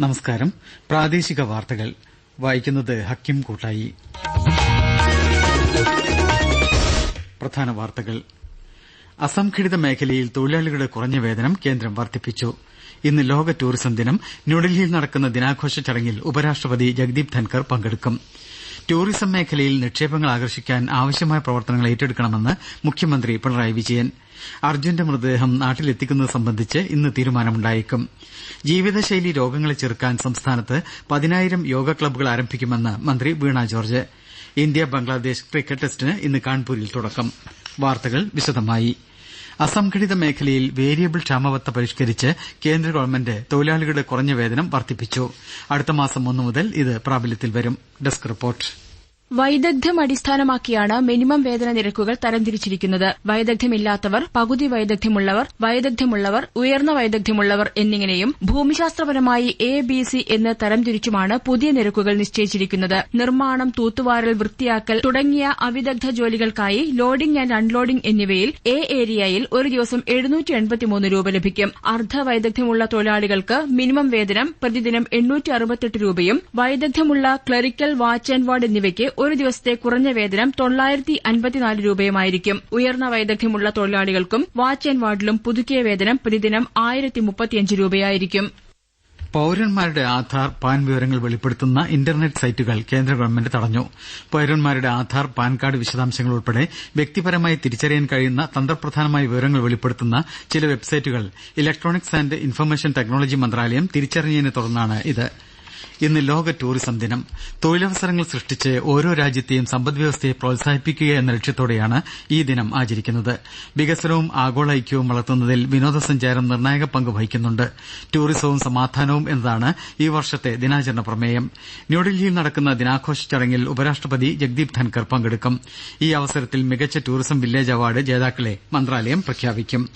നമസ്കാരം. പ്രാദേശിക വാർത്തകൾ. വായിക്കുന്നത് ഹക്കിം കൂട്ടായി. അസംഘടിത മേഖലയിൽ തൊഴിലാളികളുടെ കുറഞ്ഞ വേതനം കേന്ദ്രം വർദ്ധിപ്പിച്ചു. ഇന്ന് ലോക ടൂറിസം ദിനം. ന്യൂഡൽഹിയിൽ നടക്കുന്ന ദിനാഘോഷ ചടങ്ങിൽ ഉപരാഷ്ട്രപതി ജഗ്ദീപ് ധൻകർ പങ്കെടുക്കും. ടൂറിസം മേഖലയിൽ നിക്ഷേപങ്ങൾ ആകർഷിക്കാൻ ആവശ്യമായ പ്രവർത്തനങ്ങൾ ഏറ്റെടുക്കണമെന്ന് മുഖ്യമന്ത്രി പിണറായി വിജയൻ. അർജുന്റെ മൃതദേഹം നാട്ടിലെത്തിക്കുന്നത് സംബന്ധിച്ച് ഇന്ന് തീരുമാനമുണ്ടായേക്കും. ജീവിതശൈലി രോഗങ്ങളെ ചെറുക്കാൻ സംസ്ഥാനത്ത് പതിനായിരം യോഗ ക്ലബ്ബുകൾ ആരംഭിക്കുമെന്ന് മന്ത്രി Veena George. India Bangladesh cricket ടെസ്റ്റിന് ഇന്ന് കാൺപൂരിൽ തുടക്കം. വാർത്തകൾ വിശദമായി. അസംഘടിത മേഖലയിൽ വേരിയബിൾ ക്ഷാമബത്ത പരിഷ്കരിച്ച് കേന്ദ്ര ഗവൺമെന്റ് തൊഴിലാളികളുടെ കുറഞ്ഞ വേതനം വർദ്ധിപ്പിച്ചു. അടുത്ത മാസം ഒന്നു മുതൽ ഇത് പ്രാബല്യത്തിൽ വരും. Desk report. വൈദഗ്ധ്യം അടിസ്ഥാനമാക്കിയാണ് മിനിമം വേതന നിരക്കുകൾ തരംതിരിച്ചിരിക്കുന്നത്. വൈദഗ്ധ്യമില്ലാത്തവർ പകുതി വൈദഗ്ധ്യമുള്ളവർ വൈദഗ്ധ്യമുള്ളവർ ഉയർന്ന വൈദഗ്ധ്യമുള്ളവർ എന്നിങ്ങനെയും ഭൂമിശാസ്ത്രപരമായി എ ബി സി എന്ന് തരംതിരിച്ചുമാണ് പുതിയ നിരക്കുകൾ നിശ്ചയിച്ചിരിക്കുന്നത്. നിർമ്മാണം തൂത്തുവാരൽ വൃത്തിയാക്കൽ തുടങ്ങിയ അവിദഗ്ധ ജോലികൾക്കായി ലോഡിംഗ് ആന്റ് അൺലോഡിംഗ് എന്നിവയിൽ എ ഏരിയയിൽ ഒരു ദിവസം രൂപ ലഭിക്കും. അർദ്ധ വൈദഗ്ധ്യമുള്ള തൊഴിലാളികൾക്ക് മിനിമം വേതനം പ്രതിദിനം രൂപയും വൈദഗ്ധ്യമുള്ള ക്ലറിക്കൽ വാച്ച് ആന്റ് വാർഡ് എന്നിവയ്ക്ക് ഒരു ദിവസത്തെ കുറഞ്ഞ വേതനം തൊള്ളായിരത്തി അൻപത്തിനാല് രൂപയുമായിരിക്കും. ഉയർന്ന വൈദഗ്ധ്യമുള്ള തൊഴിലാളികൾക്കും വാച്ച് ആന്റ് വാർഡിലും പുതുക്കിയ വേതനം പ്രതിദിനം ആയിരത്തി മുപ്പത്തിയഞ്ച് രൂപയായിരിക്കും. പൌരന്മാരുടെ ആധാർ പാൻ വിവരങ്ങൾ വെളിപ്പെടുത്തുന്ന ഇന്റർനെറ്റ് സൈറ്റുകൾ കേന്ദ്ര ഗവൺമെന്റ് തടഞ്ഞു. പൌരന്മാരുടെ ആധാർ പാൻ കാർഡ് വിശദാംശങ്ങൾ ഉൾപ്പെടെ വ്യക്തിപരമായി തിരിച്ചറിയാൻ കഴിയുന്ന തന്ത്രപ്രധാനമായ വിവരങ്ങൾ വെളിപ്പെടുത്തുന്ന ചില വെബ്സൈറ്റുകൾ. ഇലക്ട്രോണിക്സ് ആന്റ് ഇൻഫർമേഷൻ ടെക്നോളജി മന്ത്രാലയം തിരിച്ചറിഞ്ഞതിനെ തുടർന്നാണ് ഇത്. ഇന്ന് ലോക ടൂറിസം ദിനം. തൊഴിലവസരങ്ങൾ സൃഷ്ടിച്ച് ഓരോ രാജ്യത്തെയും സമ്പദ്വ്യവസ്ഥയെ പ്രോത്സാഹിപ്പിക്കുക എന്ന ലക്ഷ്യത്തോടെയാണ് ഈ ദിനം ആചരിക്കുന്നത്. വികസനവും ആഗോള ഐക്യവും വളർത്തുന്നതിൽ വിനോദസഞ്ചാരം നിർണായക പങ്ക് വഹിക്കുന്നുണ്ട്. ടൂറിസവും സമാധാനവും എന്നതാണ് ഈ വർഷത്തെ ദിനാചരണ പ്രമേയം. ന്യൂഡൽഹിയിൽ നടക്കുന്ന ദിനാഘോഷ ചടങ്ങിൽ ഉപരാഷ്ട്രപതി ജഗ്ദീപ് ധൻകർ പങ്കെടുക്കും. ഈ അവസരത്തിൽ മികച്ച ടൂറിസം വില്ലേജ് അവാർഡ് ജേതാക്കളെ മന്ത്രാലയം പ്രഖ്യാപിക്കും.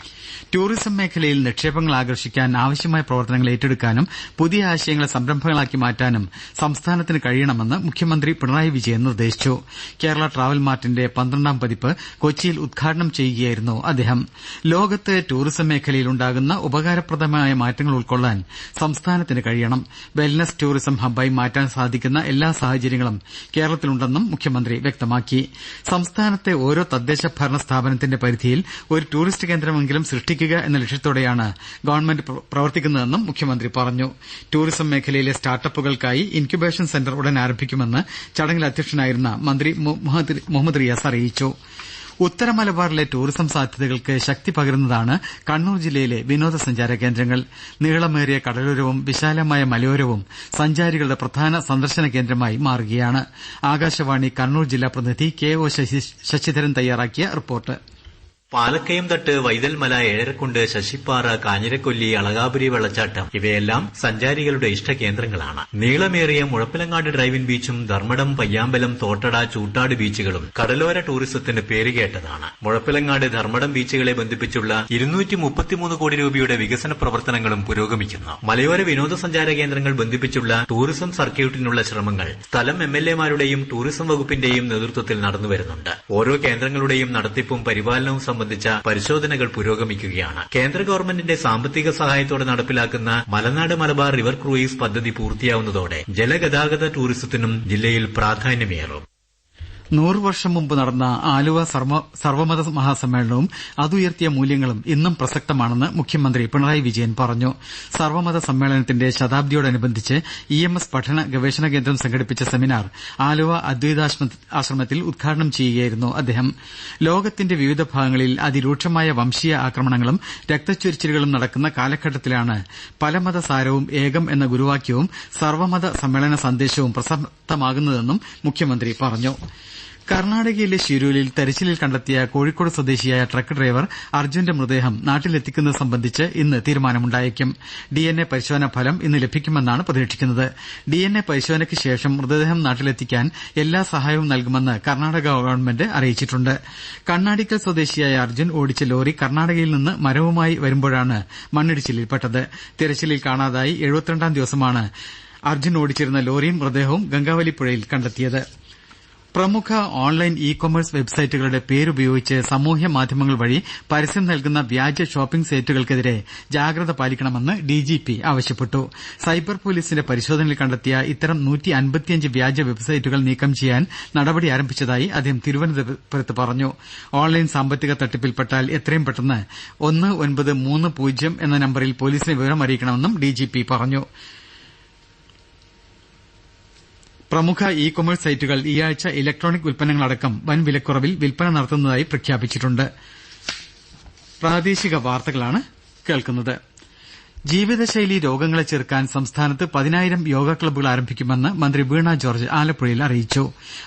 ടൂറിസം മേഖലയിൽ നിക്ഷേപങ്ങൾ ആകർഷിക്കാൻ ആവശ്യമായ പ്രവർത്തനങ്ങൾ ഏറ്റെടുക്കാനും പുതിയ ആശയങ്ങളെ സംരംഭങ്ങളാക്കി മാറ്റാനും സംസ്ഥാനത്തിന് കഴിയണമെന്ന് മുഖ്യമന്ത്രി പിണറായി വിജയൻ നിർദ്ദേശിച്ചു. കേരള ട്രാവൽ മാർട്ടിന്റെ പന്ത്രണ്ടാം പതിപ്പ് കൊച്ചിയിൽ ഉദ്ഘാടനം ചെയ്യുകയായിരുന്നു അദ്ദേഹം. ലോകത്ത് ടൂറിസം മേഖലയിൽ ഉണ്ടാകുന്ന ഉപകാരപ്രദമായ മാറ്റങ്ങൾ ഉൾക്കൊള്ളാൻ സംസ്ഥാനത്തിന് കഴിയണം. വെൽനസ് ടൂറിസം ഹബ്ബായി മാറ്റാൻ സാധിക്കുന്ന എല്ലാ സാഹചര്യങ്ങളും കേരളത്തിലുണ്ടെന്നും മുഖ്യമന്ത്രി വ്യക്തമാക്കി. സംസ്ഥാനത്തെ ഓരോ തദ്ദേശ ഭരണ സ്ഥാപനത്തിന്റെ പരിധിയിൽ ഒരു ടൂറിസ്റ്റ് കേന്ദ്രമെങ്കിലും സൃഷ്ടിക്കുക എന്ന ലക്ഷ്യത്തോടെയാണ് ഗവൺമെന്റ് പ്രവർത്തിക്കുന്നതെന്നും മുഖ്യമന്ത്രി പറഞ്ഞു. ടൂറിസം മേഖലയിലെ സ്റ്റാർട്ടപ്പുകൾക്കായി ഇൻക്യുബേഷൻ സെന്റർ ഉടൻ ആരംഭിക്കുമെന്ന് ചടങ്ങിൽ അധ്യക്ഷനായിരുന്ന മന്ത്രി മുഹമ്മദ് റിയാസ് അറിയിച്ചു. ഉത്തര മലബാറിലെ ടൂറിസം സാധ്യതകൾക്ക് ശക്തി പകരുന്നതാണ് കണ്ണൂർ ജില്ലയിലെ വിനോദസഞ്ചാര കേന്ദ്രങ്ങൾ. നീളമേറിയ കടലോരവും വിശാലമായ മലയോരവും സഞ്ചാരികളുടെ പ്രധാന സന്ദർശന കേന്ദ്രമായി മാറുകയാണ്. ആകാശവാണി കണ്ണൂർ ജില്ലാ പ്രതിനിധി കെ ഒ ശശിധരൻ തയ്യാറാക്കിയ റിപ്പോർട്ട്. പാലക്കയം തട്ട് വൈതൽമല ഏഴരക്കുണ്ട് ശശിപ്പാറ കാഞ്ഞിരക്കൊല്ലി അളകാപുരി വെള്ളച്ചാട്ടം ഇവയെല്ലാം സഞ്ചാരികളുടെ ഇഷ്ടകേന്ദ്രങ്ങളാണ്. നീളമേറിയ മുഴപ്പിലങ്ങാട് ഡ്രൈവിംഗ് ബീച്ചും ധർമ്മടം പയ്യാമ്പലം തോട്ടട ചൂട്ടാട് ബീച്ചുകളും കടലോര ടൂറിസത്തിന് പേരുകേട്ടതാണ് മുഴപ്പിലങ്ങാട് ധർമ്മടം ബീച്ചുകളെ ബന്ധിപ്പിച്ചുള്ള ഇരുന്നൂറ്റി കോടി രൂപയുടെ വികസന പ്രവർത്തനങ്ങളും പുരോഗമിക്കുന്നു. മലയോര വിനോദസഞ്ചാര കേന്ദ്രങ്ങൾ ബന്ധിപ്പിച്ചുള്ള ടൂറിസം സർക്യൂട്ടിനുള്ള ശ്രമങ്ങൾ സ്ഥലം എം എൽ ടൂറിസം വകുപ്പിന്റെയും നേതൃത്വത്തിൽ നടന്നുവരുന്നുണ്ട്. ഓരോ കേന്ദ്രങ്ങളുടെയും നടത്തിപ്പും പരിപാലനവും സംബന്ധിച്ച പരിശോധനകൾ പുരോഗമിക്കുകയാണ്. കേന്ദ്ര ഗവൺമെന്റിന്റെ സാമ്പത്തിക സഹായത്തോടെ നടപ്പിലാക്കുന്ന മലനാട് മലബാർ റിവർ ക്രൂയിസ് പദ്ധതി പൂർത്തിയാവുന്നതോടെ ജലഗതാഗത ടൂറിസത്തിനും ജില്ലയിൽ പ്രാധാന്യമേറും. നൂറു വർഷം മുമ്പ് നടന്ന ആലുവ സർവമത മഹാസമ്മേളനവും അതുയർത്തിയ മൂല്യങ്ങളും ഇന്നും പ്രസക്തമാണെന്ന് മുഖ്യമന്ത്രി പിണറായി വിജയൻ പറഞ്ഞു. സർവമത സമ്മേളനത്തിന്റെ ശതാബ്ദിയോടനുബന്ധിച്ച് ഇ എം എസ് പഠന ഗവേഷണ കേന്ദ്രം സംഘടിപ്പിച്ച സെമിനാർ ആലുവ അദ്വൈതാശ്രമത്തിൽ ഉദ്ഘാടനം ചെയ്യുകയായിരുന്നു അദ്ദേഹം. ലോകത്തിന്റെ വിവിധ ഭാഗങ്ങളിൽ അതിരൂക്ഷമായ വംശീയ ആക്രമണങ്ങളും രക്തച്ചൊരിച്ചിലുകളും നടക്കുന്ന കാലഘട്ടത്തിലാണ് പലമതസാരവും ഏകം എന്ന ഗുരുവാക്യവും സർവമത സമ്മേളന സന്ദേശവും പ്രസക്തമാകുന്നതെന്നും മുഖ്യമന്ത്രി പറഞ്ഞു. കർണാടകയിലെ ശിരൂരിൽ തെരച്ചിലിൽ കണ്ടെത്തിയ കോഴിക്കോട് സ്വദേശിയായ ട്രക്ക് ഡ്രൈവർ അർജുന്റെ മൃതദേഹം നാട്ടിലെത്തിക്കുന്നത് സംബന്ധിച്ച് ഇന്ന് തീരുമാനമുണ്ടായേക്കും. ഡി എൻ എ പരിശോധനാ ഫലം ഇന്ന് ലഭിക്കുമെന്നാണ് പ്രതീക്ഷിക്കുന്നത്. ഡി എൻ എ പരിശോധനയ്ക്ക് ശേഷം മൃതദേഹം നാട്ടിലെത്തിക്കാൻ എല്ലാ സഹായവും നൽകുമെന്ന് കർണാടക ഗവൺമെന്റ് അറിയിച്ചിട്ടുണ്ട്. കണ്ണാടിക്കൽ സ്വദേശിയായ അർജുൻ ഓടിച്ച ലോറി കർണാടകയിൽ നിന്ന് മരവുമായി വരുമ്പോഴാണ് മണ്ണിടിച്ചിലിൽപ്പെട്ടത്. തിരച്ചിലിൽ കാണാതായി എഴുപത്തിരണ്ടാം ദിവസമാണ് അർജുൻ ഓടിച്ചിരുന്ന ലോറിയും മൃതദേഹവും ഗംഗാവലി പുഴയിൽ കണ്ടെത്തിയത്. പ്രമുഖ ഓൺലൈൻ ഇ കൊമേഴ്സ് വെബ്സൈറ്റുകളുടെ പേരുപയോഗിച്ച് സാമൂഹ്യ മാധ്യമങ്ങൾ വഴി പരസ്യം നൽകുന്ന വ്യാജ ഷോപ്പിംഗ് സൈറ്റുകൾക്കെതിരെ ജാഗ്രത പാലിക്കണമെന്ന് ഡിജിപി ആവശ്യപ്പെട്ടു. സൈബർ പോലീസിന്റെ പരിശോധനയിൽ കണ്ടെത്തിയ ഇത്തരം വ്യാജ വെബ്സൈറ്റുകൾ നീക്കം ചെയ്യാൻ നടപടി ആരംഭിച്ചതായി അദ്ദേഹം തിരുവനന്തപുരത്ത് പറഞ്ഞു. ഓൺലൈൻ സാമ്പത്തിക തട്ടിപ്പിൽപ്പെട്ടാൽ എത്രയും പെട്ടെന്ന് ഒന്ന് ഒൻപത് മൂന്ന് പൂജ്യം എന്ന നമ്പറിൽ പോലീസിനെ വിവരം അറിയിക്കണമെന്നും ഡിജിപി പറഞ്ഞു. പ്രമുഖ ഇ കൊമേഴ്സ് സൈറ്റുകൾ ഈയാഴ്ച ഇലക്ട്രോണിക് ഉൽപ്പന്നങ്ങളടക്കം വൻ വിലക്കുറവിൽ വിൽപ്പന നടത്തുന്നതായി പ്രഖ്യാപിച്ചിട്ടുണ്ട്. ജീവിതശൈലി രോഗങ്ങളെ ചെറുക്കാൻ സംസ്ഥാനത്ത് പതിനായിരം യോഗ ക്ലബ്ബുകൾ ആരംഭിക്കുമെന്ന് മന്ത്രി വീണ ജോർജ് ആലപ്പുഴയിൽ അറിയിച്ചു.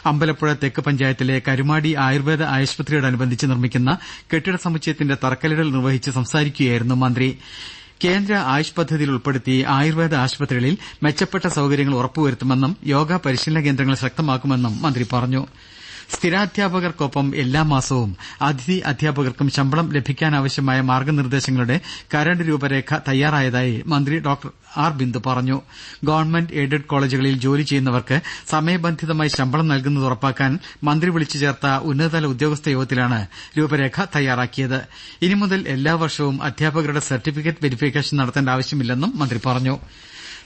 അമ്പലപ്പുഴ തെക്ക് പഞ്ചായത്തിലെ കരുമാടി ആയുർവേദ ആശുപത്രിയോടനുബന്ധിച്ച് നിർമ്മിക്കുന്ന കെട്ടിട സമുച്ചയത്തിന്റെ തറക്കല്ലിടൽ നിർവഹിച്ച് സംസാരിക്കുകയായിരുന്നു മന്ത്രി. കേന്ദ്ര ആയുഷ് പദ്ധതിയിൽ ഉൾപ്പെടുത്തി ആയുർവേദ ആശുപത്രികളിൽ മെച്ചപ്പെട്ട സൌകര്യങ്ങൾ ഉറപ്പുവരുത്തുമെന്നും യോഗ പരിശീലന കേന്ദ്രങ്ങൾ ശക്തമാക്കുമെന്നും മന്ത്രി പറഞ്ഞു സ്ഥിരാധ്യാപകർക്കൊപ്പം എല്ലാ മാസവും അതിഥി അധ്യാപകർക്കും ശമ്പളം ലഭിക്കാനാവശ്യമായ മാർഗനിർദ്ദേശങ്ങളുടെ കരട് രൂപരേഖ തയ്യാറായതായി മന്ത്രി ഡോക്ടർ ആർ ബിന്ദു പറഞ്ഞു. ഗവൺമെന്റ് എയ്ഡഡ് കോളേജുകളിൽ ജോലി ചെയ്യുന്നവർക്ക് സമയബന്ധിതമായി ശമ്പളം നൽകുന്നത് ഉറപ്പാക്കാൻ മന്ത്രി വിളിച്ചു ചേർത്ത ഉന്നതതല ഉദ്യോഗസ്ഥ യോഗത്തിലാണ് രൂപരേഖ തയ്യാറാക്കിയത്. ഇനി മുതൽ എല്ലാ വർഷവും അധ്യാപകരുടെ സർട്ടിഫിക്കറ്റ് വെരിഫിക്കേഷൻ നടത്തേണ്ട ആവശ്യമില്ലെന്നും മന്ത്രി പറഞ്ഞു.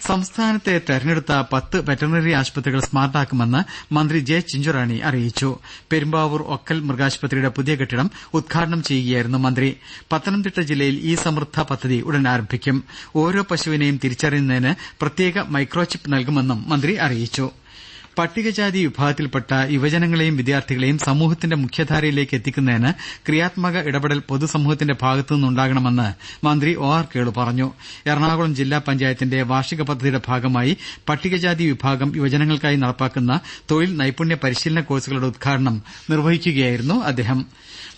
സംസ്ഥാനത്തെ തെരഞ്ഞെടുത്ത പത്ത് വെറ്ററിനറി ആശുപത്രികൾ സ്മാർട്ടാക്കുമെന്ന് മന്ത്രി ജെ ചിഞ്ചുറാണി അറിയിച്ചു. പെരുമ്പാവൂർ ഒക്കൽ മൃഗാശുപത്രിയുടെ പുതിയ കെട്ടിടം ഉദ്ഘാടനം ചെയ്യുകയായിരുന്നു മന്ത്രി. പത്തനംതിട്ട ജില്ലയിൽ ഇ സമൃദ്ധ പദ്ധതി ഉടൻ ആരംഭിക്കും. ഓരോ പശുവിനെയും തിരിച്ചറിയുന്നതിന് പ്രത്യേക മൈക്രോചിപ്പ് നൽകുമെന്നും മന്ത്രി അറിയിച്ചു. പട്ടികജാതി വിഭാഗത്തിൽപ്പെട്ട യുവജനങ്ങളെയും വിദ്യാർത്ഥികളെയും സമൂഹത്തിന്റെ മുഖ്യധാരയിലേക്ക് എത്തിക്കുന്നതിന് ക്രിയാത്മക ഇടപെടൽ പൊതുസമൂഹത്തിന്റെ ഭാഗത്തുനിന്നുണ്ടാകണമെന്ന് മന്ത്രി ഒ ആർ കേളു പറഞ്ഞു. എറണാകുളം ജില്ലാ പഞ്ചായത്തിന്റെ വാർഷിക പദ്ധതിയുടെ ഭാഗമായി പട്ടികജാതി വിഭാഗം യുവജനങ്ങൾക്കായി നടപ്പാക്കുന്ന തൊഴിൽ നൈപുണ്യ പരിശീലന കോഴ്സുകളുടെ ഉദ്ഘാടനം നിർവഹിക്കുകയായിരുന്നു അദ്ദേഹം.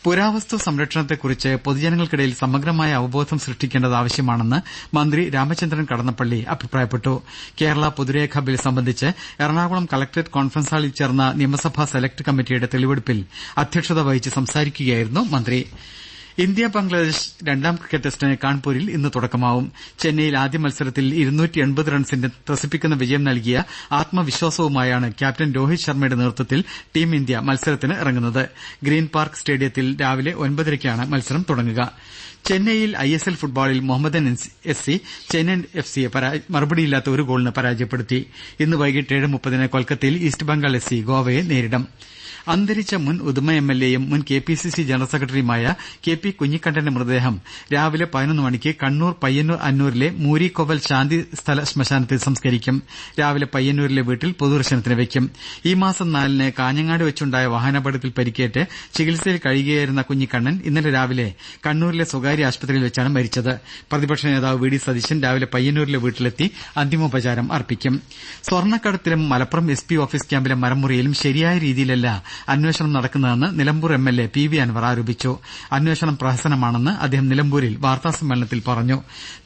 പുരാവസ്തു സംരക്ഷണത്തെക്കുറിച്ച് പൊതുജനങ്ങൾക്കിടയിൽ സമഗ്രമായ അവബോധം സൃഷ്ടിക്കേണ്ടത് ആവശ്യമാണെന്ന് മന്ത്രി രാമചന്ദ്രൻ കടന്നപ്പള്ളി അഭിപ്രായപ്പെട്ടു. കേരള പൊതുരേഖാ ബിൽ സംബന്ധിച്ച് എറണാകുളം കലക്ടറേറ്റ് കോൺഫറൻസ് ഹാളിൽ ചേർന്ന നിയമസഭാ സെലക്ട് കമ്മിറ്റിയുടെ തെളിവെടുപ്പിൽ അധ്യക്ഷത വഹിച്ച് സംസാരിക്കുകയായിരുന്നു മന്ത്രി. ഇന്ത്യ ബംഗ്ലാദേശ് രണ്ടാം ക്രിക്കറ്റ് ടെസ്റ്റിന് കാൺപൂരിൽ ഇന്ന് തുടക്കമാവും. ചെന്നൈയിൽ ആദ്യ മത്സരത്തിൽ റൺസിന്റെ ത്രസിപ്പിക്കുന്ന വിജയം നൽകിയ ആത്മവിശ്വാസവുമായാണ് ക്യാപ്റ്റൻ രോഹിത് ശർമ്മയുടെ നേതൃത്വത്തിൽ ടീം ഇന്ത്യ മത്സരത്തിന് ഇറങ്ങുന്നത്. ഗ്രീൻ പാർക്ക് സ്റ്റേഡിയത്തിൽ രാവിലെ ഒൻപതരയ്ക്കാണ് മത്സരം തുടങ്ങുക. ചെന്നൈയിൽ ഐ എസ് എൽ ഫുട്ബോളിൽ Mohammedan S C Chennai F സിയെ മറുപടിയില്ലാത്ത ഒരു ഗോളിന് പരാജയപ്പെടുത്തി. ഇന്ന് വൈകിട്ട് ഏഴ് മുപ്പതിന് കൊൽക്കത്തയിൽ ഈസ്റ്റ് ബംഗാൾ എഫ് സി ഗോവയെ നേരിടും. അന്തരിച്ച മുൻ ഉദുമ എം എൽ എയും മുൻ K P C C general സെക്രട്ടറിയുമായ കെ പി കുഞ്ഞിക്കണ്ണന്റെ മൃതദേഹം രാവിലെ പതിനൊന്ന് മണിക്ക് കണ്ണൂർ പയ്യന്നൂർ അന്നൂരിലെ മൂരിക്കോവൽ ശാന്തി സ്ഥല ശ്മശാനത്തിൽ സംസ്കരിക്കും. രാവിലെ പയ്യന്നൂരിലെ വീട്ടിൽ പൊതുദർശനത്തിന് വെയ്ക്കും ഈ മാസം നാലിന് കാഞ്ഞങ്ങാട് വെച്ചുണ്ടായ വാഹനാപകടത്തിൽ പരിക്കേറ്റ് ചികിത്സയിൽ കഴിയുകയായിരുന്ന കുഞ്ഞിക്കണ്ണൻ ഇന്നലെ രാവിലെ കണ്ണൂരിലെ സ്വകാര്യ ആശുപത്രിയിൽ വെച്ചാണ് മരിച്ചത്. പ്രതിപക്ഷ നേതാവ് വി ഡി സതീശൻ രാവിലെ പയ്യന്നൂരിലെ വീട്ടിലെത്തി അന്തിമോപചാരം അർപ്പിക്കും. സ്വർണക്കടത്തിലും മലപ്പുറം എസ് പി ഓഫീസ് ക്യാമ്പിലെ മരമുറിയിലും ശരിയായ രീതിയിലല്ല അന്വേഷണം നടക്കുന്നതെന്ന് Nilambur M L A P V Anwar ആരോപിച്ചു. അന്വേഷണം പ്രഹസനമാണെന്ന് അദ്ദേഹം നിലമ്പൂരിൽ വാർത്താസമ്മേളനത്തിൽ പറഞ്ഞു.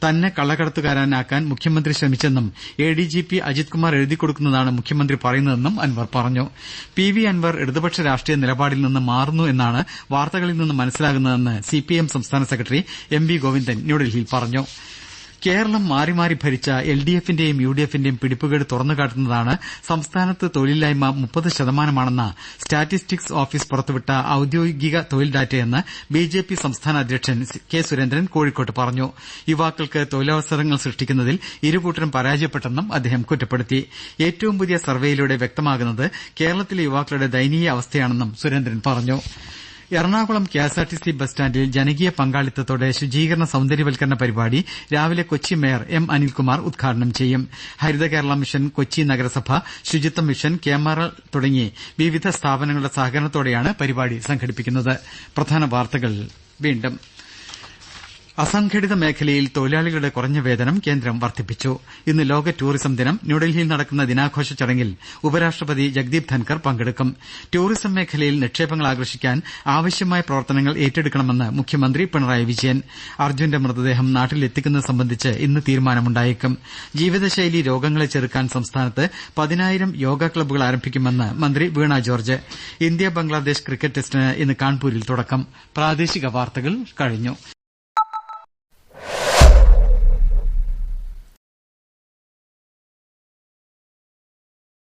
തന്നെ കള്ളക്കടത്തുകാരനാക്കാൻ മുഖ്യമന്ത്രി ശ്രമിച്ചെന്നും A D G P Ajith Kumar എഴുതിക്കൊടുക്കുന്നതാണ് മുഖ്യമന്ത്രി പറയുന്നതെന്നും അൻവർ പറഞ്ഞു. പി വി അൻവർ ഇടതുപക്ഷ രാഷ്ട്രീയ നിലപാടിൽ നിന്ന് മാറുന്നു എന്നാണ് വാർത്തകളിൽ നിന്ന് മനസ്സിലാകുന്നതെന്ന് സി പി ഐ എം സംസ്ഥാന സെക്രട്ടറി എം വി ഗോവിന്ദൻ ന്യൂഡൽഹിയിൽ പറഞ്ഞു. കേരളം മാറി മാറി ഭരിച്ച എൽ ഡി എഫിന്റെയും യു ഡി എഫിന്റെയും പിടിപ്പുകേട് തുറന്നുകാട്ടുന്നതാണ് സംസ്ഥാനത്ത് തൊഴിലില്ലായ്മ മുപ്പത് ശതമാനമാണെന്ന സ്റ്റാറ്റിസ്റ്റിക്സ് ഓഫീസ് പുറത്തുവിട്ട ഔദ്യോഗിക തൊഴിൽ ഡാറ്റയെന്ന് ബി ജെ പി സംസ്ഥാന അധ്യക്ഷൻ കെ സുരേന്ദ്രൻ കോഴിക്കോട്ട് പറഞ്ഞു. യുവാക്കൾക്ക് തൊഴിലവസരങ്ങൾ സൃഷ്ടിക്കുന്നതിൽ ഇരുകൂട്ടരും പരാജയപ്പെട്ടെന്നും അദ്ദേഹം കുറ്റപ്പെടുത്തി. ഏറ്റവും പുതിയ സർവേയിലൂടെ വ്യക്തമാകുന്നത് കേരളത്തിലെ യുവാക്കളുടെ ദയനീയ അവസ്ഥയാണെന്നും സുരേന്ദ്രൻ പറഞ്ഞു. Ernakulam K S R T C bus സ്റ്റാന്റിൽ ജനകീയ പങ്കാളിത്തത്തോടെ ശുചീകരണ സൌന്ദര്യവൽക്കരണ പരിപാടി രാവിലെ കൊച്ചി മേയർ എം അനിൽകുമാർ ഉദ്ഘാടനം ചെയ്യും. ഹരിത കേരള മിഷൻ കൊച്ചി നഗരസഭ ശുചിത്വ മിഷൻ കേമറ തുടങ്ങി വിവിധ സ്ഥാപനങ്ങളുടെ സഹകരണത്തോടെയാണ് പരിപാടി സംഘടിപ്പിക്കുന്നത്. അസംഘടിത മേഖലയിൽ തൊഴിലാളികളുടെ കുറഞ്ഞ വേതനം കേന്ദ്രം വർദ്ധിപ്പിച്ചു. ഇന്ന് ലോക ടൂറിസം ദിനം. ന്യൂഡൽഹിയിൽ നടക്കുന്ന ദിനാഘോഷ ചടങ്ങിൽ ഉപരാഷ്ട്രപതി ജഗ്ദീപ് ധൻകർ പങ്കെടുക്കും. ടൂറിസം മേഖലയിൽ നിക്ഷേപങ്ങൾ ആകർഷിക്കാൻ ആവശ്യമായ പ്രവർത്തനങ്ങൾ ഏറ്റെടുക്കണമെന്ന് മുഖ്യമന്ത്രി പിണറായി വിജയൻ. അർജുന്റെ മൃതദേഹം നാട്ടിലെത്തിക്കുന്നത് സംബന്ധിച്ച് ഇന്ന് തീരുമാനമുണ്ടായേക്കും. ജീവിതശൈലി രോഗങ്ങളെ ചെറുക്കാൻ സംസ്ഥാനത്ത് പതിനായിരം യോഗ ക്ലബ്ബുകൾ ആരംഭിക്കുമെന്ന് മന്ത്രി Veena George. India Bangladesh cricket ടെസ്റ്റിന് ഇന്ന് കാൺപൂരിൽ തുടക്കം.